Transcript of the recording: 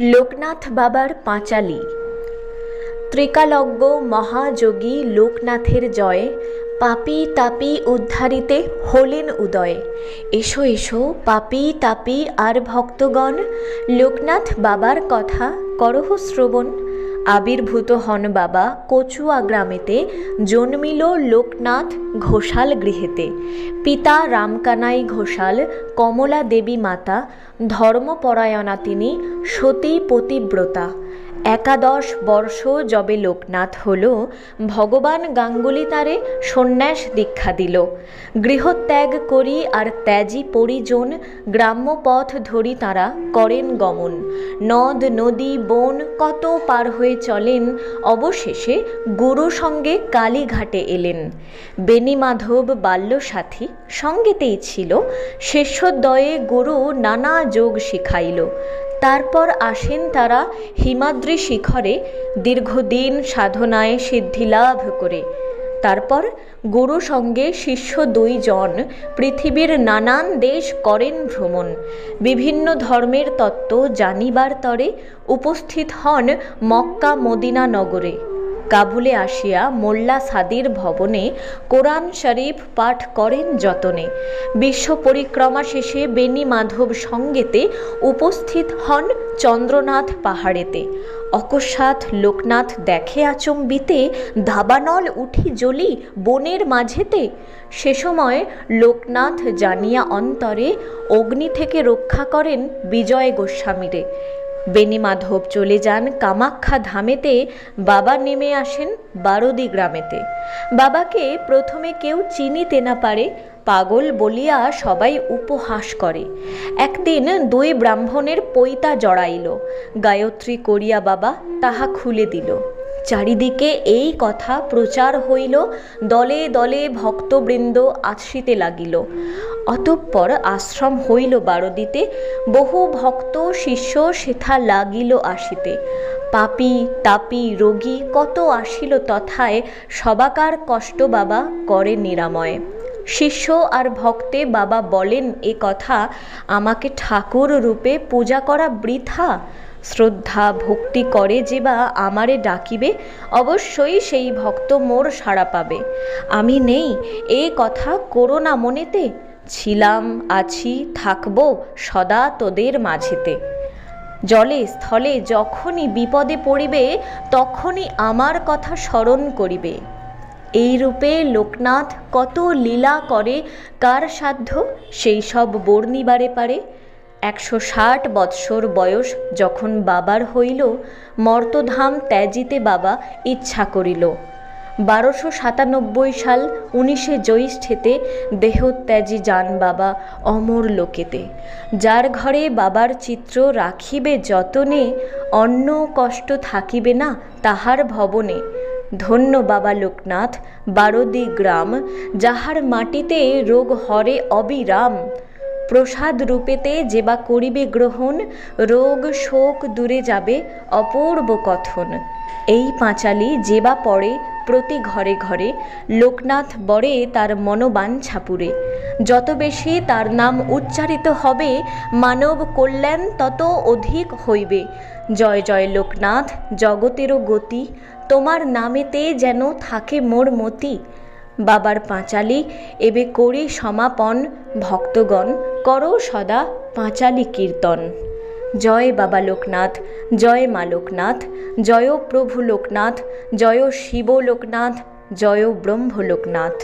লোকনাথ বাবার পাঁচালী। ত্রিকালজ্ঞ মহাযোগী লোকনাথের জয় পাপি তাপি উদ্ধারিতে হলেন উদয়। এসো এসো, পাপি তাপি আর ভক্তগণ, লোকনাথ বাবার কথা করহ শ্রবণ। আবির্ভূত হন বাবা কচুয়া গ্রামেতে, জন্মিল লোকনাথ ঘোষাল গৃহেতে। পিতা রামকানাই ঘোষাল, কমলা দেবী মাতা, ধর্মপরায়ণা তিনি সতী পতিব্রতা একাদশ বর্ষ যবে লোকনাথ হল, ভগবান গাঙ্গুলি তারে সন্ন্যাস দীক্ষা দিল। গৃহত্যাগ করি আর ত্যাজি পরিজন, গ্রাম্য পথ ধরি তারা করেন গমন। নদ, নদী, বন কত পার হয়ে চলেন, অবশেষে গুরু সঙ্গে কালীঘাটে এলেন। বেণীমাধব বাল্যসাথী সঙ্গেতেই ছিল শেষ্যোদয়ে গুরু নানা যোগ শিখাইল। তারপর আসেন তারা হিমাদ্রি শিখরে দীর্ঘদিন সাধনায় সিদ্ধিলাভ করে। তারপর গুরু সঙ্গে শিষ্য দুইজন পৃথিবীর নানান দেশ করেন ভ্রমণ। বিভিন্ন ধর্মের তত্ত্ব জানিবার তরে উপস্থিত হন মক্কা মদিনা নগরে। কাবুলে আসিয়া মোল্লা সাদির ভবনে কোরআন শরীফ পাঠ করেন যতনে। বিশ্ব পরিক্রমা শেষে বেনি মাধব সঙ্গেতে উপস্থিত হন চন্দ্রনাথ পাহাড়েতে। অকস্মাৎ লোকনাথ দেখে আচম্বিতে দাবানল উঠি জ্বলি বনের মাঝেতে। সে সময় লোকনাথ জানিয়া অন্তরে, অগ্নি থেকে রক্ষা করেন বিজয় গোস্বামীরে। বেণীমাধব চলে যান কামাখ্যা ধামেতে। বাবা নেমে আসেন বারদি গ্রামেতে। বাবাকে প্রথমে কেউ চিনিতে না পারে। পাগল বলিয়া সবাই উপহাস করে। একদিন দুই ব্রাহ্মণের পৈতা জড়াইল। গায়ত্রী করিয়া বাবা তাহা খুলে দিল। চারিদিকে এই কথা প্রচার হইল, দলে দলে ভক্তবৃন্দ আসিতে লাগিল। অতঃপর আশ্রম হইল বারদিতে, বহু ভক্ত শিষ্য সেথা লাগিল আসিতে। পাপি, তাপি, রোগী কত আসিল তথায়, সবাকার কষ্ট বাবা করে নিরাময়। শিষ্য আর ভক্তে বাবা বলেন, এ কথা আমাকে ঠাকুর রূপে পূজা করা বৃথা। শ্রদ্ধা, ভক্তি করে যে বা আমারে ডাকিবে, অবশ্যই সেই ভক্ত মোর সাড়া পাবে। আমি নেই, এ কথা করো না মনেতে, ছিলাম, আছি, থাকব সদা তোদের মাঝেতে। জলে, স্থলে যখনই বিপদে পড়িবে, তখনই আমার কথা স্মরণ করিবে। এই রূপে লোকনাথ কত লীলা করে, কার সাধ্য? সেই সব বর্ণিবারে পারে। একশো ষাট বৎসর বয়স যখন বাবার হইল, মর্তধাম ত্যাজিতে বাবা ইচ্ছা করিল। বারোশো সাতানব্বই সাল উনিশে জ্যৈষ্ঠেতে দেহত্যাজি যান বাবা অমর লোকেতে। যার ঘরে বাবার চিত্র রাখিবে যতনে অন্য কষ্ট থাকিবে না তাহার ভবনে। ধন্য বাবা লোকনাথ, বারদি গ্রাম, যাহার মাটিতে রোগ হরে অবিরাম। প্রসাদ রূপেতে যেবা করিবে গ্রহণ, রোগ, শোক দূরে যাবে, অপূর্ব কথন। এই পাঁচালি যেবা পড়ে প্রতি ঘরে ঘরে, লোকনাথ বরে তার মনোবাঞ্ছা পুরে যত বেশি তার নাম উচ্চারিত হবে, মানব কল্যাণ তত অধিক হইবে। জয় জয় লোকনাথ, জগতেরও গতি, তোমার নামেতে যেন থাকে মোর মতি। বাবার পাঁচালি, এবে করি সমাপন ভক্তগণ, করো সদা পাঁচালি কীর্তন। জয় বাবা লোকনাথ, জয় মা লোকনাথ, জয় প্রভু লোকনাথ, জয় শিব লোকনাথ, জয় ব্রহ্ম লোকনাথ।